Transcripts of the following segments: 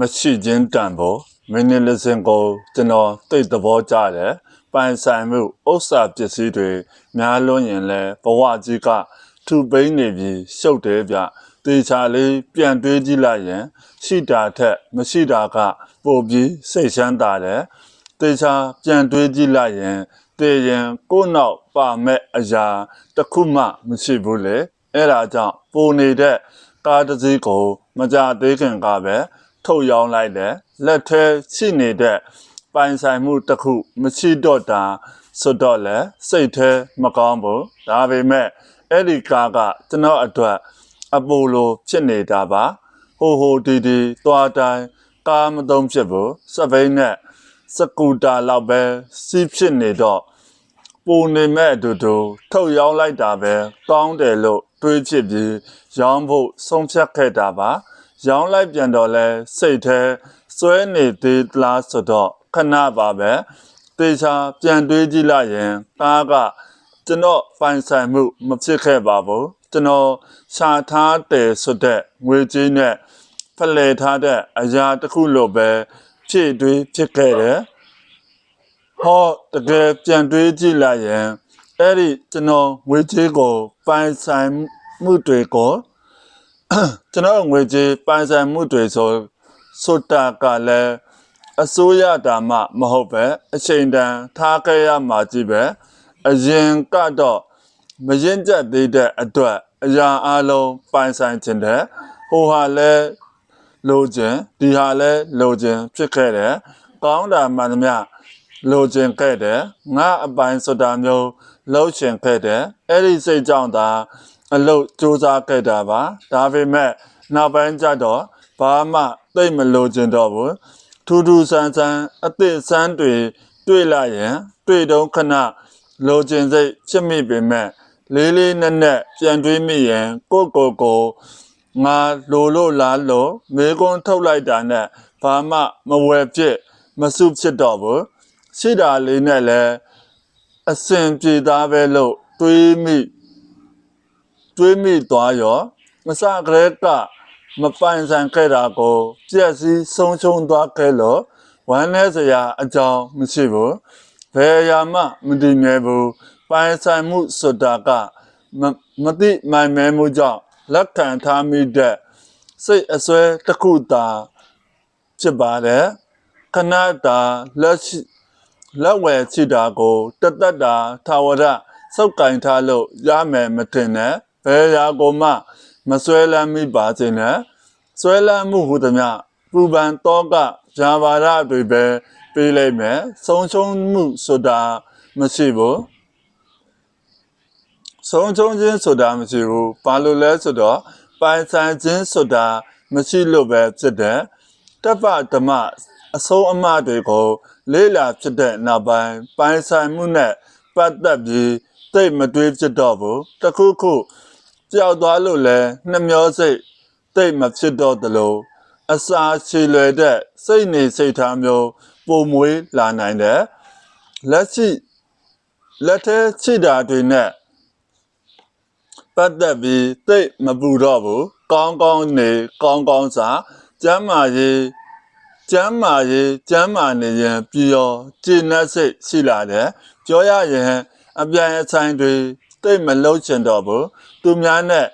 မရှိခြင်းတန်ဖို့မင်းလစင်ကိုကျွန်တော်သိသဘောကျတယ်ပိုင်ဆိုင်မှုဥစ္စာပစ္စည်းတွေများလွန်းရင်လဲဘဝကြီးကထူပိန်းနေပြီးရှုပ်တယ်ဗျတေချာလေးပြန်တွေးကြည့်လိုက်ရင် ရှိတာထက်မရှိတာက ပိုပြီးစိတ်ချမ်းသာတယ်တေချာပြန်တွေးကြည့်လိုက်ရင်တည်ရင်ကိုယ့်နောက်ပါမဲ့အရာတစ်ခုမှမရှိဘူးလေအဲ့ဒါကြောင့်ပိုနေတဲ့ကားတစ်စီးကို မကြသေးခင်ကပဲ ထုတ်ရောင်းလိုက်တယ်လက်ထဲရှိနေတဲ့ပိုင်ဆိုင်မှုတစ်ခုမရှိတော့တာဆိုတော့လေစိတ်ထဲမကောင်းဘူးဒါပေမဲ့အဲ့ဒီကားကကျွန်တော်အတွက်အပိုလိုဖြစ်နေတာပါဟိုဟိုဒီဒီသွားတိုင်းကားမသုံးဖြစ်ဘူးစပိန်နဲ့စကူတာလောက်ပဲစီးဖြစ်နေတော့ပူနေမဲ့အတူတူထုတ်ရောင်းလိုက်တာပဲကောင်းတယ်လို့တွေးဖြစ်ပြီးရောင်းဖို့ဆုံးဖြတ်ခဲ့တာပါ ရောင်းလိုက်ပြန်တော့လဲစိတ်แท้စွဲနေသေးလားဆိုတော့ခဏပါပဲတေချာပြန်တွေးကြည့်လိုက်ရင်ကားကကျွန်တော်ပိုင်ဆိုင်မှုမဖြစ်ခဲ့ပါဘူးကျွန်တော်ရှာထားတယ်ဆိုတဲ့ငွေကြေးနဲ့ဖလှယ်ထားတဲ့အရာတစ်ခုလိုပဲဖြည့်တွေးဖြစ်ခဲ့တယ်ဟောတကယ်ပြန်တွေးကြည့်လိုက်ရင်အဲ့ဒီကျွန်တော်ငွေကြေးကိုပိုင်ဆိုင်မှုတွေကို ကျွန်တော်ငွေကြေးပိုင်ဆိုင်မှုတွေဆိုဆိုတာကလည်းအစိုးရတာမှမဟုတ်ပဲအချိန်တန်ထားခဲ့ရမှာကြည့်ပဲအရင်ကတော့မရင်ကျက်သေးတဲ့အတွက်အရာအလုံးပိုင်ဆိုင်ခြင်းတဲ့ဟိုဟာလဲလိုခြင်းဒီဟာလဲလိုခြင်းဖြစ်ခဲ့တယ်ကောင်းတာမှန်သမျှလိုခြင်းခဲ့တယ်ငါအပိုင်ဆိုတာမျိုးလှုပ်ရှင်ခဲ့တယ်အဲ့ဒီစိတ်ကြောင့်သာ အလုတ်စူးစမ်းခဲ့တာပါဒါပေမဲ့နောက်ပိုင်းကျတော့ဘာမှသိမ့်မလို့ခြင်းတော့ဘူးထူးထူးဆန်းဆန်းအသစ်ဆန်းတွေတွေ့လိုက်ရင် တွေ့တော့ခဏလိုခြင်းစိတ်ဖြစ်မိပေမဲ့လေးလေးနက်နက်ပြန်တွေးမိရင်ကိုယ့်ကိုယ်ကိုငါလိုလို့လားလို့မေကွန်းထုတ်လိုက်တာနဲ့ဘာမှမဝယ်ဖြစ်မစုဖြစ်တော့ဘူးရှိတာလေးနဲ့လည်းအစင်ပြေသားပဲလို့တွေးမိ တွေးမိသွားရောမစကလေးကမပိုင်ဆိုင်ခဲ့တာကိုပြက်စီးဆုံးရှုံးသွားခဲ့လို့ဝမ်းနည်းစရာအကြောင်းမရှိဘူးဘယ်အရာမှမတည်မြဲဘူးပိုင်ဆိုင်မှုဆိုတာကမမတိမိုင်မဲမှုကြောင့်လက်ခံထားမိတဲ့စိတ်အစွဲတစ်ခုသာဖြစ်ပါတယ်ခဏတာလက်ရှိလက်ဝယ်ချစ်တာကိုတသက်တာထာဝရစောက်ကင်ထားလို့ရမယ်မတင်နဲ့ ဘယ်ရာကိုမှမဆွဲလန်းမိပါစေနဲ့ဆွဲလန်းမှုဟူသည်မြပူပန်တော့ကဂျာဘာရတွေပဲပြေးလိုက်မယ်ဆုံးရှုံးမှုဆိုတာမရှိဘူးဆုံးရှုံးခြင်းဆိုတာမရှိဘူးဘာလို့လဲဆိုတော့ပိုင်ဆိုင်ခြင်းဆိုတာမရှိလို့ပဲဖြစ်တယ်တပ္ပဓမ္မအဆုံးအမတွေကို လေးလာဖြစ်တဲ့နောက်ပိုင်းပိုင်ဆိုင်မှုနဲ့ပတ်သက်ပြီးသိပ်မတွေးဖြစ်တော့ဘူးတစ်ခုခု ကြောက်သွားလို့လဲနှမျောစိတ်သိပ်မဖြစ်တော့သလိုအစာချေလွယ်တဲ့စိတ်နေစိတ်ထားမျိုးပုံမွေးလာနိုင်တယ်လက်ရှိလက်ထဲချိတာတွေနဲ့ပတ်သက်ပြီးသိပ်မပူတော့ဘူးကောင်းကောင်းနေကောင်းကောင်းစားကျမ်းမာရေးကျမ်းမာရေးကျမ်းမာနေရင်ပြီးရောကျင့်နှက်စိတ်ရှိလာတယ်ပြောရရင်အပြန်အဆိုင်တွေ သိပ်မလုံးချင်တော့ဘူးသူများနဲ့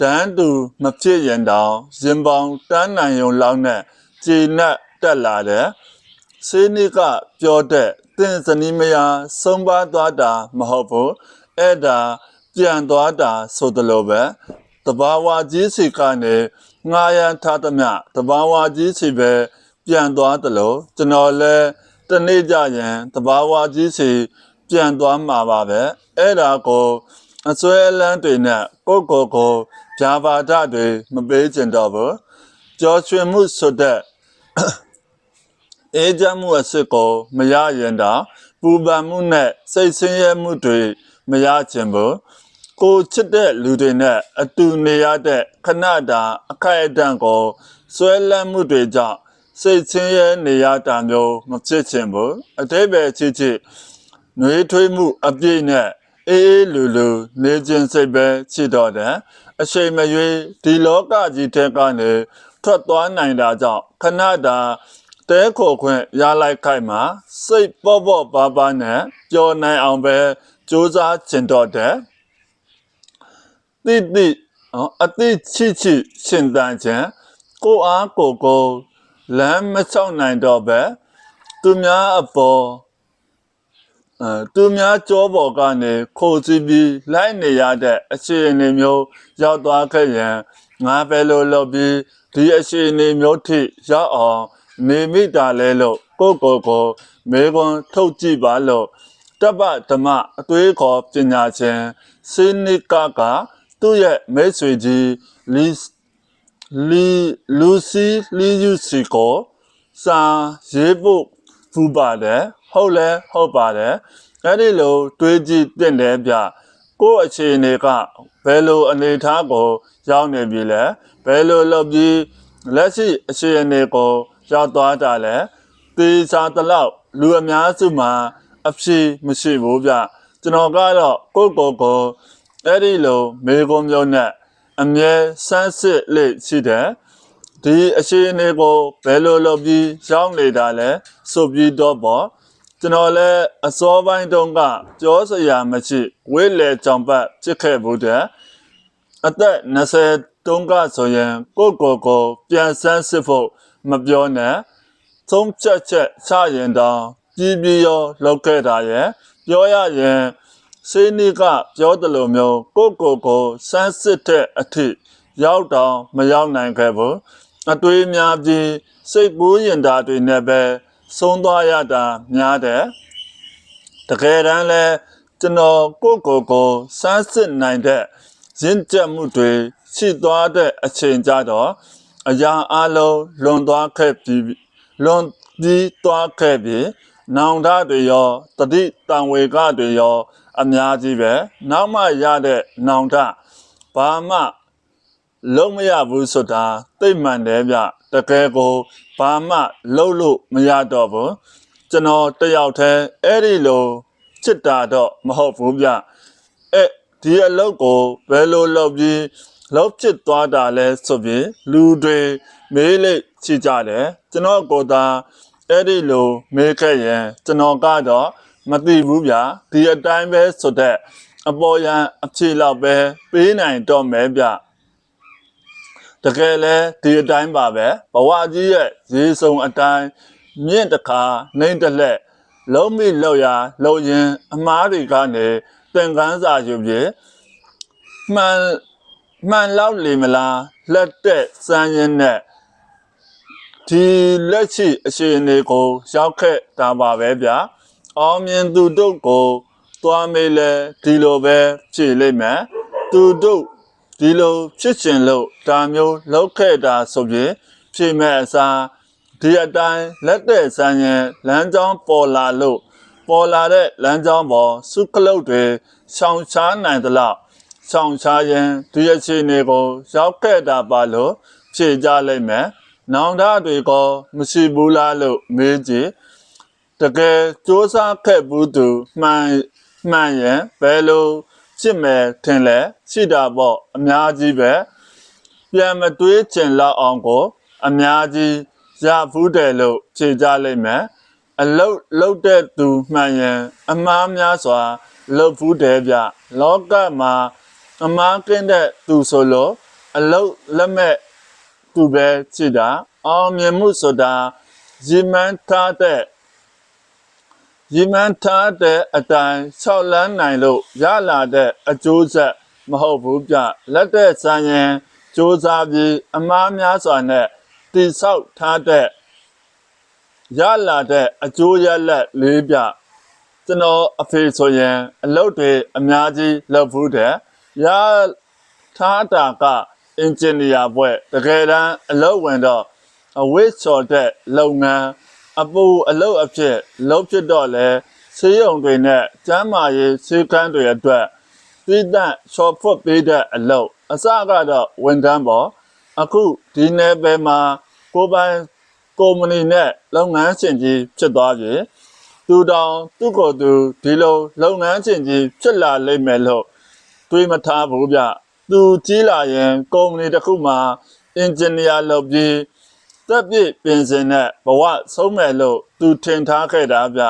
တန်းတူမဖြစ်ရင်တောင်ရင်ပေါင်တန်းနိုင်ုံလောက်နဲ့ကျင့်နှက်တက်လာတယ်စေနိကပြောတဲ့တင်စနီမယာဆုံးပါသွားတာမဟုတ်ဘူးအဲ့ဒါပြန်သွားတာဆိုတယ်လို့ပဲတဘာဝကြီးစီကနေငားရန်ထားသမျှတဘာဝကြီးစီပဲပြန်သွားတယ်လို့ကျွန်တော်လည်းတနေ့ကြရင်တဘာဝကြီးစီ ပြန်သွားမှာပါပဲအဲ့ဒါကိုအစွဲအလန်းတွေနဲ့ကိုယ့်ကိုယ်ကိုဂျာဘာဒတွေမပေးကျင်တော့ဘူးကြော်ရွှင်မှုဆိုတဲ့အေးချမ်းမှုအစစ်ကိုမရရင်တော့ပူပန်မှုနဲ့စိတ်ဆင်းရဲမှုတွေမရချင်ဘူးကိုချစ်တဲ့လူတွေနဲ့အတူနေရတဲ့ခဏတာအခိုက်အတန့်ကိုဆွဲလန်းမှုတွေကြောင့်စိတ်ဆင်းရဲနေရတာမျိုးမဖြစ်ချင်ဘူးအတိပ္ပယ်ချစ်ချစ် နှွေးထွေးမှုအပြည့်နဲ့အေးအေးလူလူနေခြင်းစိတ်ပဲချစ်တော်တယ်အချိန်မရွေးဒီလောကကြီးထဲကနေထွက်သွားနိုင်တာကြောင့်ခဏတာတဲခေါ်ခွင့်ရလိုက်ခိုက်မှာစိတ်ပေါ့ပေါ့ပါပါနဲ့ကြော်နိုင်အောင်ပဲစူးစမ်းကျင်တော့တဲ့တိတိနော်အတိချစ်ချစ်ရှင်တန်ခြင်းကိုအားကိုကိုလမ်းမချောက်နိုင်တော့ပဲသူများအပေါ်အဲ သူများကြောပေါ်ကနေခိုးစီးပြီးလိုက်နေရတဲ့အခြေအနေမျိုးရောက်သွားခဲ့ရင်ငါပဲလို့လုပ်ပြီးဒီအခြေအနေမျိုးထိရောက်အောင်နေမိတာလဲလို့ကိုယ့်ကိုယ်ကိုမေခွန်းထုတ်ကြည့်ပါလို့တပ္ပဓမ္မအသွေးခေါ်ပညာရှင်စိနိကကသူ့ရဲ့မိတ်ဆွေကြီးလီလီလူစီလီယူစီကိုစာရေးဖို့ဖူပါတယ် ဟုတ်လဲဟုတ်ပါတယ်အဲ့ဒီလိုတွေးကြည့်တင်တယ်ဗျကိုယ့်အခြေအနေကဘယ်လိုအနေအထားကိုရောက်နေပြီလဲဘယ်လိုလုပ်ပြီးလက်ရှိအခြေအနေကိုရောက်သွားတာလဲတေချာတလောက်လူအများစုမှာအဖြေမရှိဘူးဗျကျွန်တော်ကတော့ကိုယ့်ကိုယ်ကိုအဲ့ဒီလိုမေကုံမျိုးနဲ့အမြဲစမ်းစစ်လေးရှိတယ်ဒီအခြေအနေကိုဘယ်လိုလုပ်ပြီးရောက်နေတာလဲဆိုပြီးတော့ပေါ့ ကျွန်တော်လည်းအစောပိုင်းတုန်းကပြောစရာမရှိဝိလေကြောင်ပတ်ဖြစ်ခဲ့ဘူးတဲ့အသက်20တုန်းကဆိုရင်ကိုယ့်ကိုယ်ကိုပြန်ဆန်းစစ်ဖို့မပြောနဲ့သုံးချက်ချက်ချရင်တောင်ပြည်ပြည်ရောလောက်ခဲ့တာရဲ့ပြောရရင်စေနီကပြောတယ်လို့မျိုးကိုယ့်ကိုယ်ကိုစမ်းစစ်တဲ့အထိရောက်တော့မရောက်နိုင်ခဲ့ဘူးအတွေးများပြီးစိတ်ကူးရင်တာတွေနဲ့ပဲ ဆုံးသွားရတာများတယ်တကယ်တမ်းလဲကျွန်တော်ကိုယ့်ကိုယ်ကိုစမ်းစစ်နိုင်တဲ့ရင့်ကျက်မှုတွေရှိသွားတဲ့အချိန်ကြတော့အရာအလုံးလွန်သွားခဲ့ပြီးလွန်ပြီးသွားခဲ့ပြီးနောင်တတွေရောတတိတံဝေကတွေရော အများကြီးပဲနောက်မှရတဲ့နောင်တဘာမှလုံးမရဘူးဆိုတာသိမှန်တယ်ဗျ တကယ်ကိုဘာမှလုံးလို့မရတော့ဘူးကျွန်တော်တယောက်တည်းအဲ့ဒီလိုချစ်တာတော့မဟုတ်ဘူးဗျအဲ့ဒီအလုပ်ကိုဘယ်လိုလုပ်ပြီးလောက်ဖြစ်သွားတာလဲဆိုပြီးလူတွေမေးလိချကြတယ်ကျွန်တော်ကိုယ်သာအဲ့ဒီလိုမေးခဲ့ရင်ကျွန်တော်ကတော့မသိဘူးဗျဒီအတိုင်းပဲဆိုတဲ့အပေါ်ယံအဖြေလောက်ပဲပေးနိုင်တော့မယ်ဗျ တကယ်လဲဒီအတိုင်းပါပဲဘဝကြီးရဲ့ရေစုံအတိုင်းမြင့်တခါနှိမ့်တလက်လုံးမိလောက်ရာလုံရင် အမားတွေကနေသင်ကန်းစာယူပြီးမှန်မှန်လောက်လေမလားလက်တက်စမ်းရင်နဲ့ဒီလက်ရှိအခြေအနေကို ရောက်ခဲ့တာပါပဲဗျာအောင်မြင်သူတို့ကို သွားမေးလဲဒီလိုပဲဖြေလိမ့်မယ်သူတို့ ဒီလိုဖြစ်ချင်လို့ဒါမျိုးလောက်ခဲ့တာဆိုပြီးဖြေမဲ့အစားဒီအတိုင်းလက်တဲ့ဆန်းရင်လမ်းကြောင်းပေါ်လာလို့ပေါ်လာတဲ့လမ်းကြောင်းပေါ်စုကလုတ်တွေရှောင်ရှားနိုင်သလောက်ရှောင်ရှားရင်ဒီအခြေအနေကိုရောက်ခဲ့တာပါလို့ဖြေကြလိုက်မယ်။နောင်တတွေကမရှိဘူးလားလို့မေးကြည့်တကယ်စူးစမ်းခဲ့ဘူးသူမှန်မှန်ရင်ဘယ်လို ဖြစ်မယ်ထင်လဲရှိတာပေါ့အများကြီးပဲပြန်မတွေးချင်လောက်အောင်ကို အများကြီးရဘူးတယ်လို့ဖြေကြလိုက်မယ်အလုတ်လုတ်တဲ့သူမှန်ရင် အမားများစွာလုတ်ဘူးတယ်ဗျလောကမှာအမားကင်းတဲ့သူဆိုလို့အလုတ်လက်မဲ့သူပဲရှိတာအောင်မြင်မှုဆိုတာရည်မှန်းထားတဲ့ ရည်မှန်းထားတဲ့အတိုင်းဆောက်လန်းနိုင်လို့ရလာတဲ့အကျိုးဆက်မဟုတ်ဘူးဗျလက်တဲ့စံရင်စ조사ပြီးအမားများစွာနဲ့တိဆောက်ထားတဲ့ရလာတဲ့အကျိုးရလက်လေးပြကျွန်တော်အဖေဆိုရင် အလုပ်တွေအများကြီးလုပ်ဘူးတဲ့ရထားတာကအင်ဂျင်နီယာဘွဲ့တကယ်တမ်းအလုပ်ဝင်တော့အဝိတ်ချော်တဲ့လုပ်ငန်း အပူအလုပ်အဖြစ်လုပ်ဖြစ်တော့လဲဆေးရုံတွေနဲ့ကျန်းမာရေးဆေးကမ်းတွေအတွက်သီးသန့်ချော်ဖွတ်ပေးတဲ့အလုပ်အစကတော့ဝန်ထမ်းပေါ့အခုဒီနယ်ပယ်မှာကိုပိုင်ကုမ္ပဏီနဲ့လုပ်ငန်းရှင်ကြီးဖြစ်သွားပြီသူတောင်သူ့ကိုယ်သူဒီလိုလုပ်ငန်းရှင်ကြီးဖြစ်လာလိမ့်မယ်လို့တွေးမထားဘူးဗျသူကြီးလာရင်ကုမ္ပဏီတစ်ခုမှာအင်ဂျင်နီယာလုပ်ပြီး တက်ပြည့်ပြင်စင်တဲ့ဘဝဆုံးမဲ့လို့သူထင်ထားခဲ့တာဗျ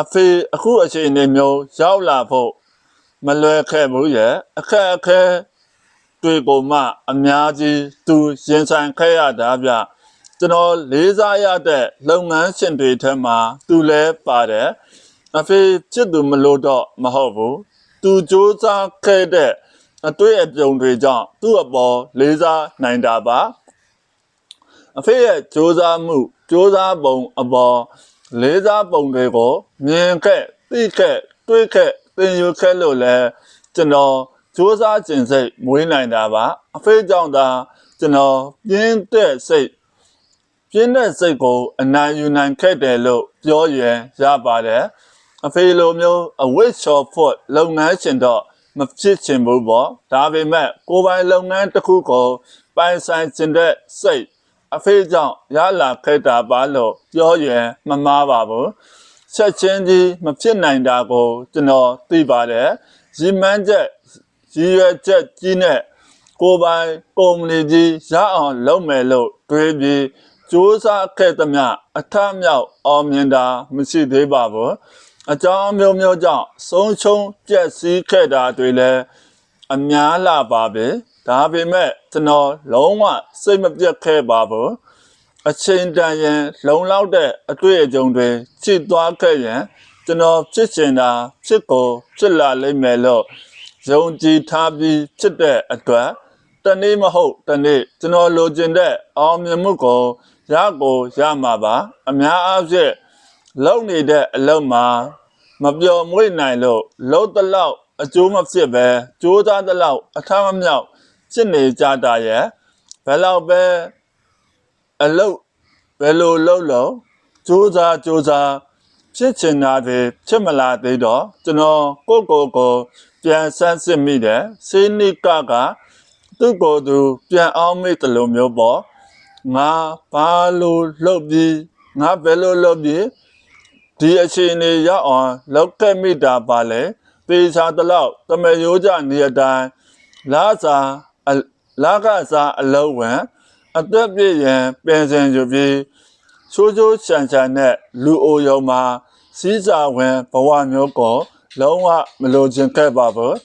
အဖေအခုအချိန်နေမျိုးရောက်လာဖို့မလွယ်ခဲ့ဘူးရဲ့အခက်အခဲတွေကိုမှအများကြီးသူရင်ဆိုင်ခဲ့ရတာဗျကျွန်တော်လေးစားရတဲ့လုပ်ငန်းရှင်တွေထဲမှာသူလည်းပါတယ်အဖေချစ်သူမလို့တော့မဟုတ်ဘူးသူစူးစမ်းခဲ့တဲ့အတွေ့အကြုံတွေကြောင့်သူ့အပေါ်လေးစားနိုင်တာပါ အဖေရဲ့စူးစမ်းမှုစူးစမ်းပုံအပေါ်လေးစားပုံတွေကိုမြင်ခဲ့သိခဲ့တွေ့ခဲ့သင်ယူခဲ့လို့လဲကျွန်တော်စူးစမ်းခြင်းစိတ်မွေးနိုင်တာပါအဖေကြောင့်သာကျွန်တော်ပြင်းတဲ့စိတ်ပြင်းတဲ့စိတ်ကိုအနိုင်ယူနိုင်ခဲ့တယ်လို့ပြောရင်ရပါတယ်အဖေလိုမျိုးအဝိချော်ဖို့လုပ်ငန်းရှင်တော့မဖြစ်ချင်ဘူးပေါ့ဒါပေမဲ့ကိုယ်ပိုင်လုပ်ငန်းတစ်ခုကိုပိုင်ဆိုင်ခြင်းတဲ့စိတ် အဖေကြောင့်ရလာခဲ့တာပါလို့ပြောရင်မမှားပါဘူးချက်ချင်းကြီးမဖြစ်နိုင်တာကိုကျွန်တော်သိပါတယ်ရည်မှန်းချက်ရည်ရွယ်ချက်ကြီးနဲ့ကိုယ်ပိုင်ကုမ္ပဏီကြီးရအောင်လုပ်မယ်လို့တွေးပြီးစူးစမ်းခဲ့သမျှအထမြောက်အောင်မြင်တာမရှိသေးပါဘူးအကြောင်းမျိုးမျိုးကြောင့်ဆုံးရှုံးပျက်စီးခဲ့တာတွေလည်းအများလာပါပဲ ဒါပေမဲ့ကျွန်တော်လုံးဝစိတ်မပြတ်ခဲ့ပါဘူးအချိန်တန်ရင်လုံလောက်တဲ့အတွေ့အကြုံတွေချစ်သွားခဲ့ရင်ကျွန်တော်ဖြစ်ချင်တာဖြစ်ကိုဖြစ်လာလိမ့်မယ်လို့ယုံကြည်ထားပြီးဖြစ်တဲ့အတွက်တနေ့မဟုတ်တနေ့ကျွန်တော်လိုချင်တဲ့အောင်မြင်မှုကိုရကိုရမှာပါ အများအားဖြင့်လုံနေတဲ့အလုံးမှာမပျော်မွေ့နိုင်လို့လုံးတလောက်အကျိုးမဖြစ်ပဲကြိုးစားတလောက်အထမမြောက် ဖြစ်နေကြတာရဲ့ဘယ်လောက်ပဲအလုံးဘယ်လိုလုံးလုံးကြိုးစားကြိုးစားဖြစ်ချင်တာတွေဖြစ်မလာသေးတော့ကျွန်တော်ကိုယ့်ကိုယ်ကိုပြန်ဆန်းစစ်မိတယ်စိနိကကသူ့ကိုယ်သူပြန်အောင်မိတယ်လို့မျိုးပေါ့ငါဘာလို့လှုပ်ပြီးငါဘယ်လိုလှုပ်ပြီးဒီအခြေအနေရောက်အောင်လောက်ခဲ့မိတာပါလေပေချာတလောက်တမရိုးကြနေအတိုင်းလာစာအ လာကစားအလုံးဝင်အသက်ပြည့်ရင်ပင်စင်ယူပြီးချိုးချိုးချန်ချန်နဲ့လူအိုယုံမှာစီးစာဝင်ဘဝမျိုးကိုလုံးဝမလိုချင်ခဲ့ပါဘူး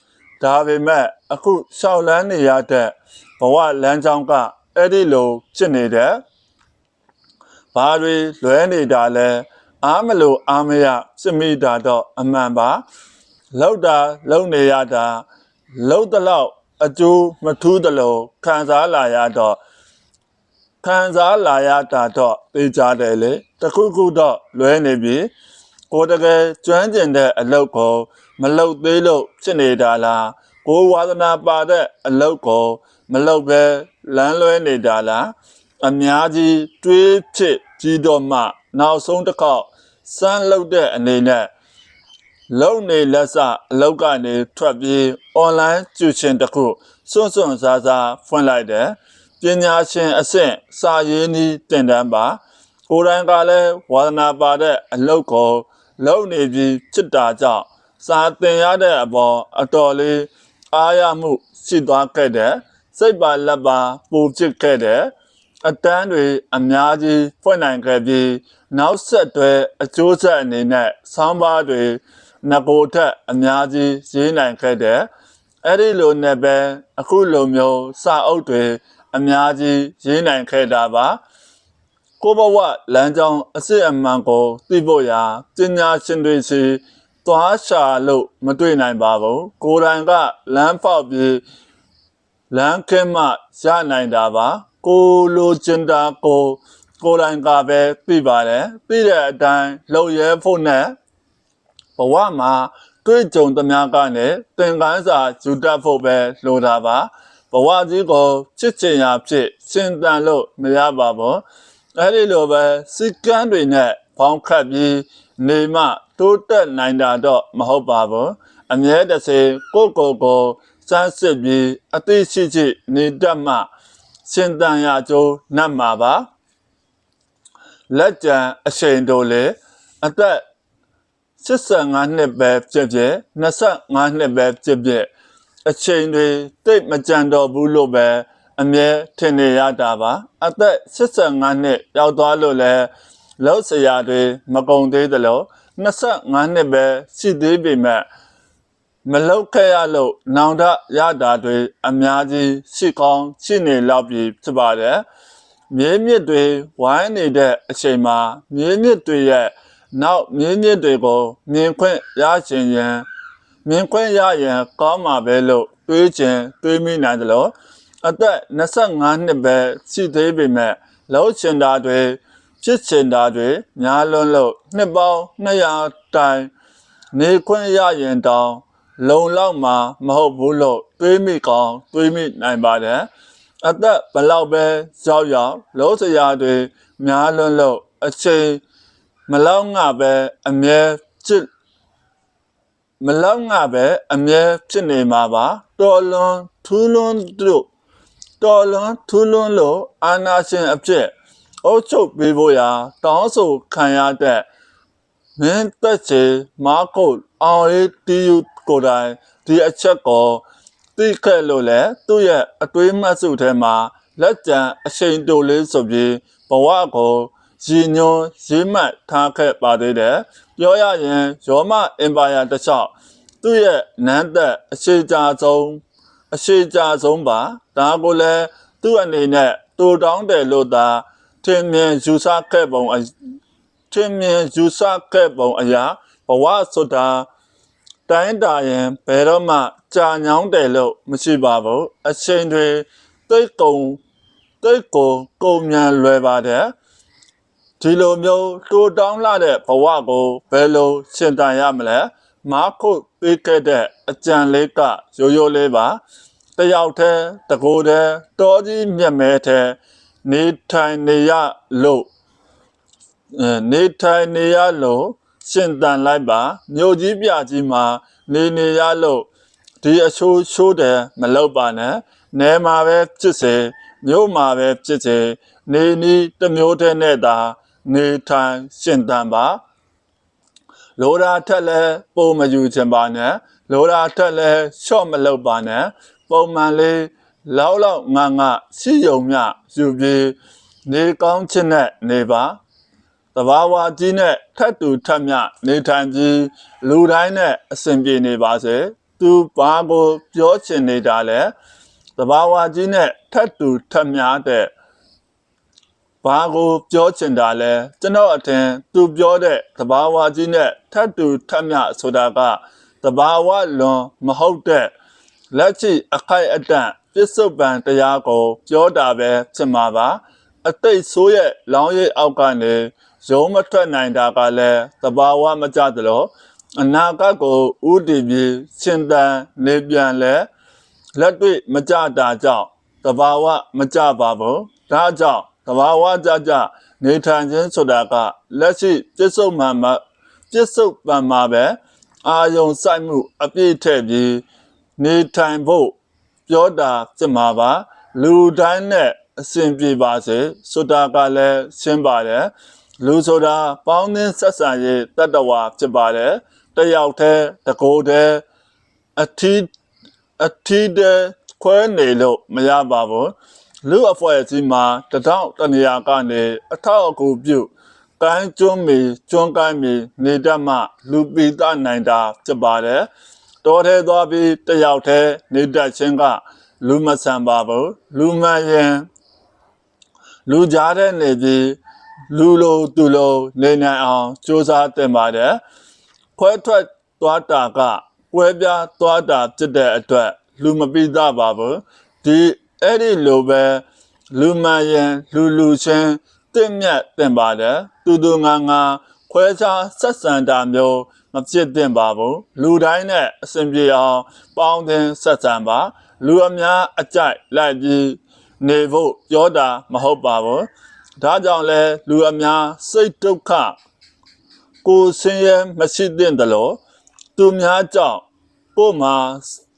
ဒါပေမဲ့အခုရှောက်လန်းနေရတဲ့ဘဝလမ်းကြောင်းကအဲ့ဒီလိုဖြစ်နေတယ်ဘာတွေလွဲနေတာလဲအားမလို့အားမရစစ်မိတာတော့အမှန်ပါလောက်တာလုံနေရတာလုံတလောက် အကျိုးမထူးတလို့ခံစားလာရတော့ခံစားလာရတာတော့သိကြတယ်လေတခုခုတော့လွဲနေပြီကိုတကယ်ကျွမ်းကျင်တဲ့အလုပ်ကိုမလုပ်သေးလို့ဖြစ်နေတာလားကိုဝါသနာပါတဲ့အလုပ်ကိုမလုပ်ပဲလမ်းလွဲနေတာလားအများကြီးတွေးဖြစ်ကြီးတော့မှ နောက်ဆုံးတစ်ခေါက်စမ်းလုပ်တဲ့အနေနဲ့ လုံနေလက်စအလောက်ကနေထွက်ပြီးအွန်လိုင်းကျူရှင်တစ်ခုစွန့်စွန့်စားစားဖွင့်လိုက်တယ်ပညာရှင်အဆင့်စာရေးနည်းတင်တန်းပါကိုယ်တိုင်ကလည်းဝါသနာပါတဲ့အလုပ်ကိုလုံနေပြီးဖြစ်တာကြောင့်စာသင်ရတဲ့အပေါ်အတော်လေးအားရမှုရှိသွားခဲ့တယ်စိတ်ပါလက်ပါပူဖြစ်ခဲ့တယ်အတန်းတွေအများကြီးဖွင့်နိုင်ခဲ့ပြီးနောက်ဆက်တွဲအကျိုးဆက်အနေနဲ့ဆောင်းပါးတွေ ငကိုထက်အများကြီးရေးနိုင်ခဲ့တယ်အဲ့ဒီလိုနဲ့ပဲအခုလိုမျိုးစာအုပ်တွေအများကြီးရေးနိုင်ခဲ့တာပါကိုဘဝလမ်းကြောင်းအစစ်အမှန်ကိုသိဖို့ရာပညာရှင်တွေစီသွားရှာလို့မတွေ့နိုင်ပါဘူးကိုယ်တိုင်ကလမ်းဖောက်ပြီးလမ်းခင်းမှရနိုင်တာပါကိုလိုချင်တာကိုကိုယ်တိုင်ကပဲသိပါတယ်သိတဲ့အတိုင်းလှုပ်ရဲဖို့နဲ့ ဘဝမှာတွေ့ကြုံသမျှကနေသင်ခန်းစာယူတတ်ဖို့ပဲလိုတာပါဘဝကြီးကိုချစ်ချင်ရာဖြစ်စဉ်တန်လို့မရပါဘူးအဲ့ဒီလိုပဲစိတ်ကန်းတွေနဲ့ပေါင်းခတ်ပြီးနေမှတိုးတက်နိုင်တာတော့မဟုတ်ပါဘူးအမြဲတစေကိုကိုကိုစမ်းစစ်ပြီးအသိရှိရှိနေတတ်မှစဉ်တန်ရာကျိုးနတ်မှာပါလက်ကြံအချိန်တို့လေအသက် 85နှစ်ပဲဖြစ်ဖြစ်25နှစ်ပဲဖြစ်ဖြစ်အချိန်တွေတိတ်မကြံတော့ဘူးလို့ပဲအမြဲထင်နေရတာပါအသက်85နှစ်ရောက်သွားလို့လဲလောက်ဆရာတွေမကုံသေးသလို25နှစ်ပဲရှိသေးပေမဲ့မလောက်ခဲ့ရလို့နောင်တရတာတွေအများကြီးရှိကောင်းရှိနေလောက်ပြီဖြစ်ပါတယ်မြင်းမြစ်တွေဝိုင်းနေတဲ့အချိန်မှာမြင်းမြစ်တွေရဲ့ နောက်မြင်းမြစ်တွေကိုမြင်ခွင့်ရရှင်ရင်မြင်ခွင့်ရရင်ကောင်းမှာပဲလို့တွေးချင်တွေးမိနိုင်တယ်လို့အသက်25နှစ်ပဲရှိသေးပေမဲ့လောက်ချင်တာတွေဖြစ်ချင်တာတွေများလွန်းလို့နှစ်ပေါင်း200တိုင်နေခွင့်ရရင်တောင်လုံလောက်မှာမဟုတ်ဘူးလို့တွေးမိကောင်းတွေးမိနိုင်ပါတယ်အသက်ဘလောက်ပဲရောက်ရောက်လုံးစရာတွေများလွန်းလို့အချိန် မလောက်ငါပဲအမြဲချစ်မလောက်ငါပဲအမြဲဖြစ်နေမှာပါတော်လွန်ထူးလွန်းတို့တော်လွန်ထူးလွန်းလို့အာနာရှင်အဖြစ်အုပ်ချုပ်ပေးဖို့ရာတောင်းဆိုခံရတဲ့မင်းသက်ချေမာကုတ်အောင်ရေးတီယူကိုယ်တိုင်ဒီအချက်ကိုသိခဲ့လို့လေသူ့ရဲ့အတွေးမှတ်စုထဲမှာလက်ကြံအချိန်တိုလေးဆိုပြီးဘဝကို ရည်ညွှန်းရည်မှတ်ထားခဲ့ပါသေးတယ်ပြောရရင်ရောမအင်ပါယာတစ်လျှောက်သူ့ရဲ့နန်းသက်အရှိကြဆုံးအရှိကြဆုံးပါဒါကိုလည်းသူ့အနေနဲ့တူတောင်းတယ်လို့သာထင်မြင်ယူဆခဲ့ပုံအထင်မြင်ယူဆခဲ့ပုံအရာဘဝဆိုတာတိုင်းတာရင်ဘယ်တော့မှကြာညောင်းတယ်လို့မရှိပါဘူးအချိန်တွေတိတ်ကုံတိတ်ကိုကုန်မြန်လွယ်ပါတယ် ဒီလိုမျိုးတိုးတောင်းလာတဲ့ဘဝကိုဘယ်လိုရှင်းတန်ရမလဲမားခုတ်ပေးခဲ့တဲ့အကြံလေးကရိုးရိုးလေးပါတယောက်တည်းတကိုယ်တည်းတောကြီးမြက်မဲတဲ့နေထိုင်နေရလို့အဲနေထိုင်နေရလို့ရှင်းတန်လိုက်ပါမြို့ကြီးပြကြီးမှာနေနေရလို့ဒီအချိုးချိုးတယ်မလောက်ပါနဲ့နဲမှာပဲဖြစ်စေမြို့မှာပဲဖြစ်စေနေနီးတစ်မျိုးတည်းနဲ့သာ နေထိုင်ရှင်းတန်ပါလိုရာထက်လဲပုံမယူချင်ပါနဲ့လိုရာထက်လဲရှော့မလုပ်ပါနဲ့ပုံမှန်လေးလောက်လောက်ငါငါစီယုံမြယူပြီးနေကောင်းခြင်းနဲ့နေပါတဘာဝကြီးနဲ့ထက်တူထက်မြနေထိုင်ပြီးလူတိုင်းနဲ့အစဉ်ပြေနေပါစေသူဘာကိုပြောချင်နေတာလဲတဘာဝကြီးနဲ့ထက်တူထက်မြတဲ့ ဘာကိုပြောချင်တာလဲကျွန်တော်အထင်သူပြောတဲ့တဘာဝကြီးနဲ့ထပ်တူထပ်မြဆိုတာကတဘာဝလွန်မဟုတ်တဲ့လက်ချိအခိုက်အတန့်ပြစ္ဆုတ်ပံတရားကို ပြောတာပဲဖြစ်မှာပါအတိတ်ဆိုးရဲ့လောင်းရိပ်အောက်ကနေရုံးမထွက်နိုင်တာကလည်းတဘာဝမကြသလိုအနာဂတ်ကိုဥတည်ပြီးရှင်တန်နေပြန်လဲလက်တွေ့မကြတာကြောင့်တဘာဝမကြပါဘူးဒါကြောင့် တဘာဝကြကြနေထိုင်ခြင်းဆိုတာကလက်ရှိပြစ္ဆုတ်မှန်မှပြစ္ဆုတ်ပံမှာပဲအာယုံစိုက်မှု အပြည့်ထည့်ပြီးနေထိုင်ဖို့ပြောတာဖြစ်မှာပါ လူတိုင်းနဲ့အစဉ်ပြေပါစေဆိုတာကလည်းရှင်းပါတယ်လူဆိုတာပေါင်းသင်းဆက်ဆံရေးတတ္တဝါဖြစ်ပါတယ်တယောက်တည်းတကိုယ်တည်းအထီးအထီးတည်းခွဲနေလို့မရပါဘူး လူအဖွဲ့အစည်းမှာတထောင်တနေရာကနေအထောက်အကူပြုကိုင်းကျွန်းမီကျွန်းကိုင်းမီနေတတ်မှ လူပိသနိုင်တာဖြစ်ပါတယ်တော်ထဲသွားပြီးတယောက်တည်းနေတတ်ခြင်းက လူမဆန်ပါဘူးလူမှန်ရင်လူကြားတဲ့နေပြီးလူလိုသူလိုနေနိုင်အောင်စူးစမ်းတင်ပါတယ်ခွဲထွက်သွားတာကကွဲပြားသွားတာဖြစ်တဲ့အတွက်လူမပိသပါဘူးဒီ အဲ့ဒီလိုပဲလူမှန်ရင်လူလူချင်းတင့်မြတ်တင်ပါတယ်တူတူငါငါခွဲခြားဆက်ဆံတာမျိုးမဖြစ်သင့်ပါဘူးလူတိုင်းနဲ့အစဉ်ပြေအောင်ပေါင်းသင်းဆက်ဆံပါလူအများအကြိုက်လိုက်ပြီးနေဖို့ပြောတာမဟုတ်ပါဘူးဒါကြောင့်လဲလူအများစိတ်ဒုက္ခကိုယ်ဆင်းရဲမရှိသင့်တယ်လို့သူများကြောင့်ကိုယ်မှာ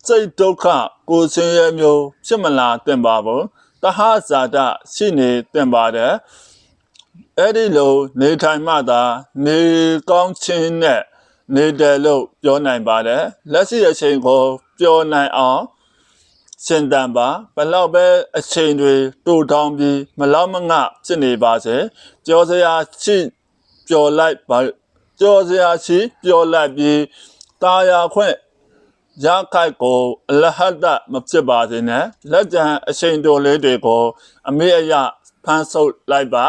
စိတ်ဒုက္ခကိုယ်ဆင်းရဲမျိုးဖြစ်မလာသင့်ပါဘူးတဟဇာတရှိနေသင့်ပါတယ်အဲ့ဒီလိုနေထိုင်မှသာ နေကောင်းခြင်းနဲ့နေတယ်လို့ပြောနိုင်ပါတယ်လက်ရှိအချိန်ကိုပြောနိုင်အောင်ရှင်တန်ပါဘလောက်ပဲအချိန်တွေတူထောင်ပြီးမလောက်မငဖြစ်နေပါစေကြောစရာရှိပျော်လိုက်ပါကြောစရာရှိပျော်လိုက်ပြီးတာယာခွင့် ရခိုက်ကိုအလဟတ်တမဖြစ်ပါစေနဲ့လက်ကျန်အချိန်တိုလေးတွေကိုအမေအယဖန်ဆုပ်လိုက်ပါ